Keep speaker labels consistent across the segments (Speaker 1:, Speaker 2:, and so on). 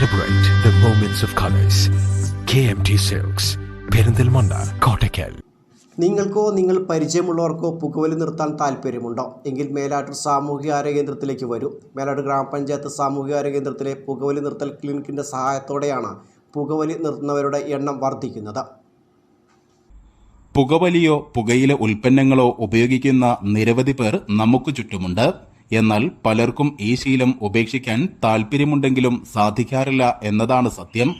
Speaker 1: Celebrate the moments of colors. KMT Silks, Perinthalmanna Kottakkal
Speaker 2: നിങ്ങൾക്കോ നിങ്ങൾ പരിചയമുള്ളവർക്കോ പുകവലി നിർത്താൻ താല്പര്യമുണ്ടോ? എങ്കിൽ മേലാറ്റൂർ സാമൂഹികാരോഗ്യ കേന്ദ്രത്തിലേക്ക് വരൂ. മേലാറ്റൂർ ഗ്രാമപഞ്ചായത്ത് സാമൂഹികാരോഗ്യ കേന്ദ്രത്തിലെ പുകവലി നിർത്തൽ ക്ലിനിക്കിന്റെ സഹായത്തോടെയാണ് പുകവലി നിർത്തുന്നവരുടെ എണ്ണം വർദ്ധിക്കുന്നത്.
Speaker 3: പുകവലിയോ പുകയിലെ ഉൽപ്പന്നങ്ങളോ ഉപയോഗിക്കുന്ന നിരവധി പേർ നമുക്ക് ചുറ്റുമുണ്ട്. എന്നാൽ പലർക്കും ഈ ശീലം ഉപേക്ഷിക്കാൻ താല്പര്യമുണ്ടെങ്കിലും സാധിക്കാറില്ല എന്നതാണ് സത്യം.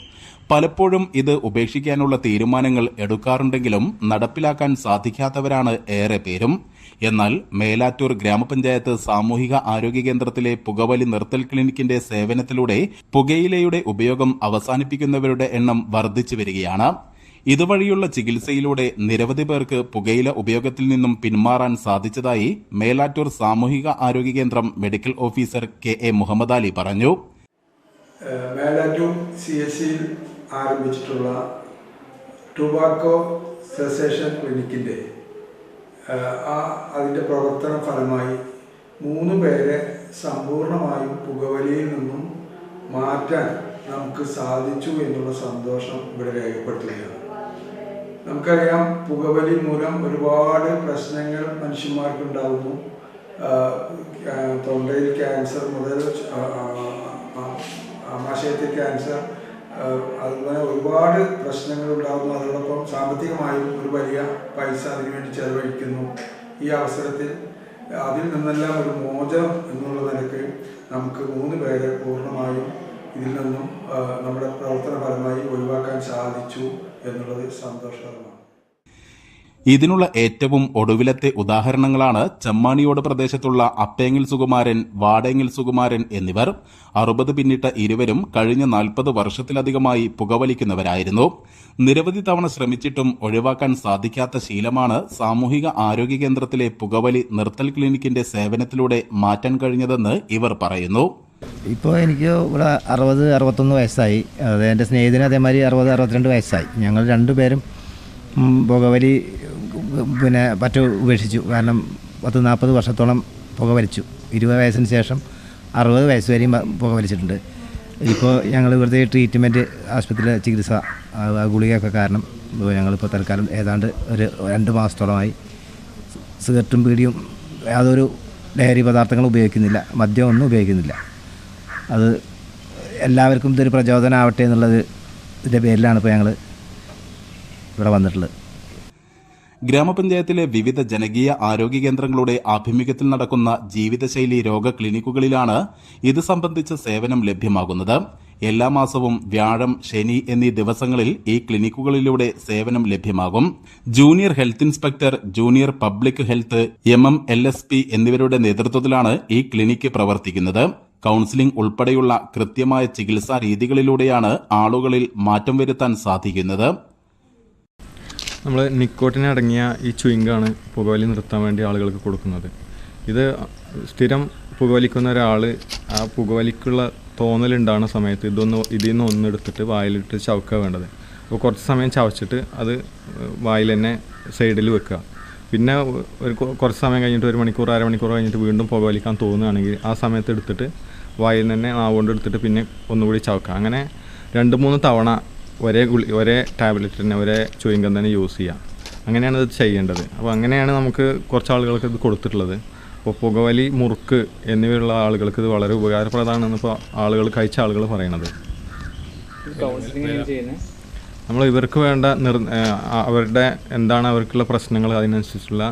Speaker 3: പലപ്പോഴും ഇത് ഉപേക്ഷിക്കാനുള്ള തീരുമാനങ്ങൾ എടുക്കാറുണ്ടെങ്കിലും നടപ്പിലാക്കാൻ സാധിക്കാത്തവരാണ് ഏറെ പേരും. എന്നാൽ മേലാറ്റൂർ ഗ്രാമപഞ്ചായത്ത് സാമൂഹിക ആരോഗ്യ കേന്ദ്രത്തിലെ പുകവലി നിർത്തൽ ക്ലിനിക്കിന്റെ സേവനത്തിലൂടെ പുകയിലയുടെ ഉപയോഗം അവസാനിപ്പിക്കുന്നവരുടെ എണ്ണം വർദ്ധിച്ചു വരികയാണ്. ഇതുവഴിയുള്ള ചികിത്സയിലൂടെ നിരവധി പേർക്ക് പുകയില ഉപയോഗത്തിൽ നിന്നും പിന്മാറാൻ സാധിച്ചതായി മേലാറ്റൂർ സാമൂഹിക ആരോഗ്യ കേന്ദ്രം medical officer K A Muhammad Ali പറഞ്ഞു.
Speaker 4: മേലാറ്റൂർ സി എസ് സിയിൽ ആരംഭിച്ചിട്ടുള്ള ടുബാക്കോ സെസേഷൻ ക്ലിനിക്കിന്റെ ആ അതിന്റെ പ്രവർത്തന ഫലമായി മൂന്ന് പേരെ സമ്പൂർണമായും പുകവലിയിൽ നിന്നും മാറ്റാൻ നമുക്ക് സാധിച്ചു എന്നുള്ള സന്തോഷം ഇവിടെ രേഖപ്പെടുത്തുകയാണ്. നമുക്കറിയാം പുകവലി മൂലം ഒരുപാട് പ്രശ്നങ്ങൾ മനുഷ്യന്മാർക്കുണ്ടാകുന്നു തൊണ്ടയിൽ ക്യാൻസർ മുതൽ ആമാശയത്തിൽ ക്യാൻസർ അതുപോലെ ഒരുപാട് പ്രശ്നങ്ങൾ ഉണ്ടാകുന്നു അതോടൊപ്പം സാമ്പത്തികമായും ഒരു വലിയ പൈസ അതിനുവേണ്ടി ചെലവഴിക്കുന്നു. ഈ അവസരത്തിൽ അതിൽ നിന്നെല്ലാം ഒരു മോചനം എന്നുള്ള നിലയ്ക്ക് നമുക്ക് മൂന്ന് പേരെ പൂർണമായും ഇതിൽ നിന്നും നമ്മുടെ പ്രവർത്തനപരമായി ഒഴിവാക്കാൻ സാധിച്ചു എന്നുള്ളത് സന്തോഷകരമാണ്.
Speaker 3: ഇതിനുള്ള ഏറ്റവും ഒടുവിലത്തെ ഉദാഹരണങ്ങളാണ് ചെമ്മാണിയോട് പ്രദേശത്തുള്ള അപ്പേങ്ങിൽ സുകുമാരൻ വാടേങ്ങിൽ സുകുമാരൻ എന്നിവർ അറുപത് പിന്നിട്ട ഇരുവരും കഴിഞ്ഞ നാൽപ്പത് വർഷത്തിലധികമായി പുകവലിക്കുന്നവരായിരുന്നു. നിരവധി തവണ ശ്രമിച്ചിട്ടും ഒഴിവാക്കാൻ സാധിക്കാത്ത ശീലമാണ് സാമൂഹിക ആരോഗ്യ കേന്ദ്രത്തിലെ പുകവലി നിർത്തൽ ക്ലിനിക്കിന്റെ സേവനത്തിലൂടെ മാറ്റാൻ കഴിഞ്ഞതെന്ന് ഇവർ പറയുന്നു.
Speaker 5: ഇപ്പോൾ എനിക്ക് ഇവിടെ അറുപത് അറുപത്തൊന്ന് വയസ്സായി. അത് എന്റെ സ്നേഹിതന് അതേമാതിരി അറുപത് അറുപത്തിരണ്ട് വയസ്സായി. ഞങ്ങൾ രണ്ടുപേരും പുകവലി പിന്നെ പറ്റ ഉപേക്ഷിച്ചു. കാരണം പത്ത് നാൽപ്പത് വർഷത്തോളം പുകവലിച്ചു. ഇരുപത് വയസ്സിന് ശേഷം അറുപത് വയസ്സ് വരെയും പുക പുകവലിച്ചിട്ടുണ്ട്. ഇപ്പോൾ ഞങ്ങൾ ഇവിടുത്തെ ട്രീറ്റ്മെന്റ് ആശുപത്രിയിലെ ചികിത്സ ഗുളികയൊക്കെ കാരണം ഇപ്പോൾ ഞങ്ങളിപ്പോൾ തൽക്കാലം ഏതാണ്ട് ഒരു രണ്ട് മാസത്തോളമായി സിഗരറ്റും പീടിയും യാതൊരു ലഹരി പദാർത്ഥങ്ങളും ഉപയോഗിക്കുന്നില്ല. മദ്യമൊന്നും ഉപയോഗിക്കുന്നില്ല. അത് എല്ലാവർക്കും ഇതൊരു പ്രചോദനമാവട്ടെ എന്നുള്ളത് ഇതിന്റെ പേരിലാണ് ഇപ്പോൾ ഞങ്ങൾ ഇവിടെ വന്നിട്ടുള്ളത്.
Speaker 3: ഗ്രാമപഞ്ചായത്തിലെ വിവിധ ജനകീയ ആരോഗ്യ കേന്ദ്രങ്ങളുടെ ആഭിമുഖ്യത്തിൽ നടക്കുന്ന ജീവിതശൈലി രോഗ ക്ലിനിക്കുകളിലാണ് ഇത് സംബന്ധിച്ച സേവനം ലഭ്യമാകുന്നത്. എല്ലാ മാസവും വ്യാഴം ശനി എന്നീ ദിവസങ്ങളിൽ ഈ ക്ലിനിക്കുകളിലൂടെ സേവനം ലഭ്യമാകും. Junior health inspector junior public health M M L S P എന്നിവരുടെ നേതൃത്വത്തിലാണ് ഈ ക്ലിനിക്ക് പ്രവർത്തിക്കുന്നത്. കൌൺസിലിംഗ് ഉൾപ്പെടെയുള്ള കൃത്യമായ ചികിത്സാ രീതികളിലൂടെയാണ് ആളുകളിൽ മാറ്റം വരുത്താൻ സാധിക്കുന്നത്.
Speaker 6: നമ്മൾ നിക്കോട്ടിൻ അടങ്ങിയ ഈ ചുയിങ്കാണ് പുകവലി നിർത്താൻ വേണ്ടി ആളുകൾക്ക് കൊടുക്കുന്നത്. ഇത് സ്ഥിരം പുകവലിക്കുന്ന ഒരാൾ ആ പുകവലിക്കുള്ള തോന്നലുണ്ടാകുന്ന സമയത്ത് ഇതൊന്ന് ഇതിൽ നിന്ന് ഒന്നെടുത്തിട്ട് വായിലിട്ട് ചവക്കുക വേണ്ടത്. അപ്പോൾ കുറച്ച് സമയം ചവച്ചിട്ട് അത് വായിൽ തന്നെ സൈഡിൽ വെക്കുക. പിന്നെ ഒരു കുറച്ച് സമയം കഴിഞ്ഞിട്ട് ഒരു മണിക്കൂർ അരമണിക്കൂർ കഴിഞ്ഞിട്ട് വീണ്ടും പുക വലിക്കാൻ തോന്നുകയാണെങ്കിൽ ആ സമയത്ത് എടുത്തിട്ട് വായിൽ തന്നെ നാവുകൊണ്ട് എടുത്തിട്ട് പിന്നെ ഒന്നുകൂടി ചവക്കുക. അങ്ങനെ രണ്ട് മൂന്ന് തവണ ഒരേ ഗുളി ഒരേ ടാബ്ലറ്റ് തന്നെ ഒരേ ചുയിങ്കം തന്നെ യൂസ് ചെയ്യുക. അങ്ങനെയാണ് ഇത് ചെയ്യേണ്ടത്. അപ്പോൾ അങ്ങനെയാണ് നമുക്ക് കുറച്ച് ആളുകൾക്ക് ഇത് കൊടുത്തിട്ടുള്ളത്. അപ്പോൾ പുകവലി മുറുക്ക് എന്നിവയുള്ള ആളുകൾക്ക് ഇത് വളരെ ഉപകാരപ്രദമാണെന്ന് ഇപ്പോൾ ആളുകൾ കഴിച്ച ആളുകൾ പറയണത്. നമ്മൾ ഇവർക്ക് വേണ്ട നിർ അവരുടെ എന്താണ് അവർക്കുള്ള പ്രശ്നങ്ങൾ അതിനനുസരിച്ചുള്ള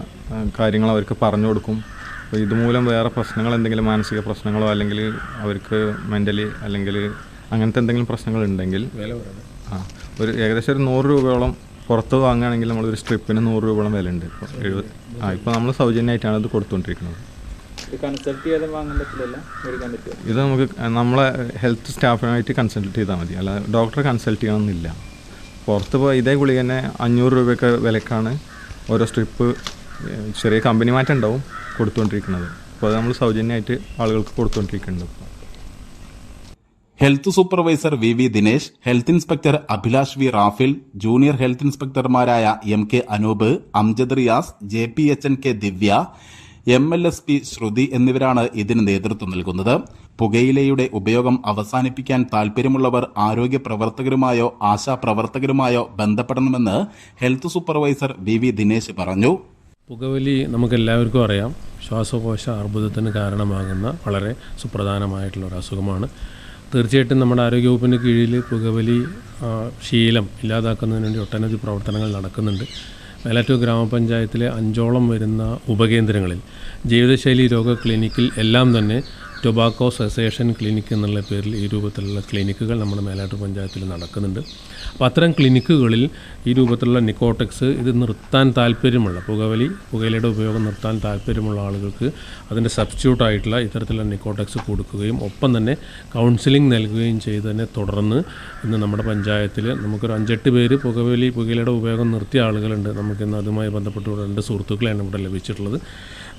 Speaker 6: കാര്യങ്ങൾ അവർക്ക് പറഞ്ഞു കൊടുക്കും. അപ്പോൾ ഇതുമൂലം വേറെ പ്രശ്നങ്ങൾ എന്തെങ്കിലും മാനസിക പ്രശ്നങ്ങളോ അല്ലെങ്കിൽ അവർക്ക് മെന്റലി അല്ലെങ്കിൽ അങ്ങനത്തെ എന്തെങ്കിലും പ്രശ്നങ്ങൾ ഉണ്ടെങ്കിൽ ആ ഒരു ഏകദേശം ഒരു നൂറ് രൂപയോളം പുറത്ത് വാങ്ങുകയാണെങ്കിൽ നമ്മളൊരു സ്ട്രിപ്പിന് നൂറ് രൂപയോളം വില ഉണ്ട് ഇപ്പോൾ എഴുപത് ആ ഇപ്പോൾ നമ്മൾ സൗജന്യമായിട്ടാണ് അത് കൊടുത്തുകൊണ്ടിരിക്കുന്നത്. ഇത് നമുക്ക് നമ്മളെ ഹെൽത്ത് സ്റ്റാഫിനായിട്ട് കൺസൾട്ട് ചെയ്താൽ മതി. അല്ല ഡോക്ടറെ കൺസൾട്ട് ചെയ്യണമെന്നില്ല. പുറത്ത് പോയി ഇതേ ഗുളി തന്നെ അഞ്ഞൂറ് രൂപയൊക്കെ വിലക്കാണ് ഓരോ സ്ട്രിപ്പ് ചെറിയ കമ്പനി മാറ്റം ഉണ്ടാവും കൊടുത്തുകൊണ്ടിരിക്കുന്നത്. അപ്പോൾ അത് നമ്മൾ സൗജന്യമായിട്ട് ആളുകൾക്ക് കൊടുത്തുകൊണ്ടിരിക്കുന്നുണ്ട്
Speaker 3: health supervisor V V Dinesh health inspector Abhilash V Rafil junior health ഇൻസ്പെക്ടർമാരായ M K Anoop Amjad Riyas J P H N K Divya M L S P Shruthi എന്നിവരാണ് ഇതിന് നേതൃത്വം നൽകുന്നത്. പുകയിലയുടെ ഉപയോഗം അവസാനിപ്പിക്കാൻ താൽപ്പര്യമുള്ളവർ ആരോഗ്യ പ്രവർത്തകരുമായോ ആശാ പ്രവർത്തകരുമായോ ബന്ധപ്പെടണമെന്ന് health supervisor V V Dinesh പറഞ്ഞു.
Speaker 7: പുകവലി നമുക്കെല്ലാവർക്കും അറിയാം. ശ്വാസകോശ അർബുദത്തിന് കാരണമാകുന്ന വളരെ സുപ്രധാനമായിട്ടുള്ള ഒരു അസുഖമാണ്. തീർച്ചയായിട്ടും നമ്മുടെ ആരോഗ്യവകുപ്പിന് കീഴിൽ പുകവലി ശീലം ഇല്ലാതാക്കുന്നതിന് വേണ്ടി ഒട്ടനവധി പ്രവർത്തനങ്ങൾ നടക്കുന്നുണ്ട്. മേലാറ്റൂർ ഗ്രാമപഞ്ചായത്തിലെ അഞ്ചോളം വരുന്ന ഉപകേന്ദ്രങ്ങളിൽ. ജീവിതശൈലി രോഗ ക്ലിനിക്കിൽ എല്ലാം തന്നെ ടൊബാക്കോ സെസേഷൻ ക്ലിനിക്ക് എന്നുള്ള പേരിൽ ഈ രൂപത്തിലുള്ള ക്ലിനിക്കുകൾ നമ്മുടെ മേലാട്ടൂർ പഞ്ചായത്തിൽ നടക്കുന്നുണ്ട്. അപ്പോൾ അത്തരം ക്ലിനിക്കുകളിൽ ഈ രൂപത്തിലുള്ള നിക്കോട്ടിക്സ് ഇത് നിർത്താൻ താല്പര്യമുള്ള പുകവലി പുകയിലയുടെ ഉപയോഗം നിർത്താൻ താല്പര്യമുള്ള ആളുകൾക്ക് അതിന്റെ സബ്സ്റ്റിറ്റ്യൂട്ട് ആയിട്ടുള്ള ഇത്തരത്തിലുള്ള നിക്കോട്ടിക്സ് കൊടുക്കുകയും ഒപ്പം തന്നെ കൗൺസിലിംഗ് നൽകുകയും ചെയ്തതിനെ തുടർന്ന് ഇന്ന് നമ്മുടെ പഞ്ചായത്തിൽ നമുക്കൊരു അഞ്ചെട്ട് പേര് പുകവലി പുകയിലയുടെ ഉപയോഗം നിർത്തിയ ആളുകളുണ്ട്. നമുക്കിന്ന് അതുമായി ബന്ധപ്പെട്ട് രണ്ട് സുഹൃത്തുക്കളെയാണ് ഇവിടെ ലഭിച്ചിട്ടുള്ളത്.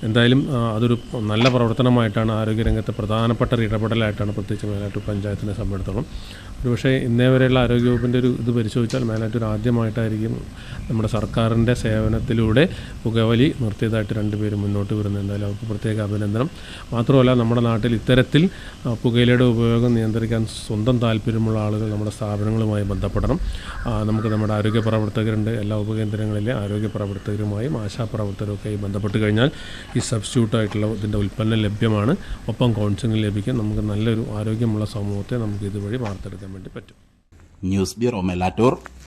Speaker 7: എന്തായാലും അതൊരു നല്ല പ്രവർത്തനമായിട്ടാണ് ആരോഗ്യരംഗത്തെ പ്രധാനപ്പെട്ട ഒരു ഇടപെടലായിട്ടാണ് പ്രത്യേകിച്ച് മേലാറ്റൂർ പഞ്ചായത്തിനെ സംബന്ധിച്ചിടത്തോളം. ഒരുപക്ഷേ ഇന്നേ വരെയുള്ള ആരോഗ്യവകുപ്പിന്റെ ഒരു ഇത് പരിശോധിച്ചാൽ മേലാറ്റൂർ ആദ്യമായിട്ടായിരിക്കും നമ്മുടെ സർക്കാരിന്റെ സേവനത്തിലൂടെ പുകവലി നിർത്തിയതായിട്ട് രണ്ടുപേരും മുന്നോട്ട് വരുന്നത്. എന്തായാലും അവർക്ക് പ്രത്യേക അഭിനന്ദനം. മാത്രമല്ല നമ്മുടെ നാട്ടിൽ ഇത്തരത്തിൽ പുകയിലയുടെ ഉപയോഗം നിയന്ത്രിക്കാൻ സ്വന്തം താല്പര്യമുള്ള ആളുകൾ നമ്മുടെ സ്ഥാപനങ്ങളുമായി ബന്ധപ്പെടണം. നമുക്ക് നമ്മുടെ ആരോഗ്യ പ്രവർത്തകരുണ്ട് എല്ലാ ഉപകേന്ദ്രങ്ങളിലെ ആരോഗ്യ പ്രവർത്തകരുമായും ആശാപ്രവർത്തകരൊക്കെയായി ബന്ധപ്പെട്ട് കഴിഞ്ഞാൽ ഈ സബ്സ്റ്റിറ്റ്യൂട്ട് ആയിട്ടുള്ള ഇതിന്റെ ഉൽപ്പന്നം ലഭ്യമാണ്. ഒപ്പം കൗൺസിലിംഗ് ലഭിക്കും. നമുക്ക് നല്ലൊരു ആരോഗ്യമുള്ള സമൂഹത്തെ നമുക്ക് ഇതുവഴി വാർത്തെടുക്കാൻ വേണ്ടി പറ്റും.
Speaker 3: News bureau Melattur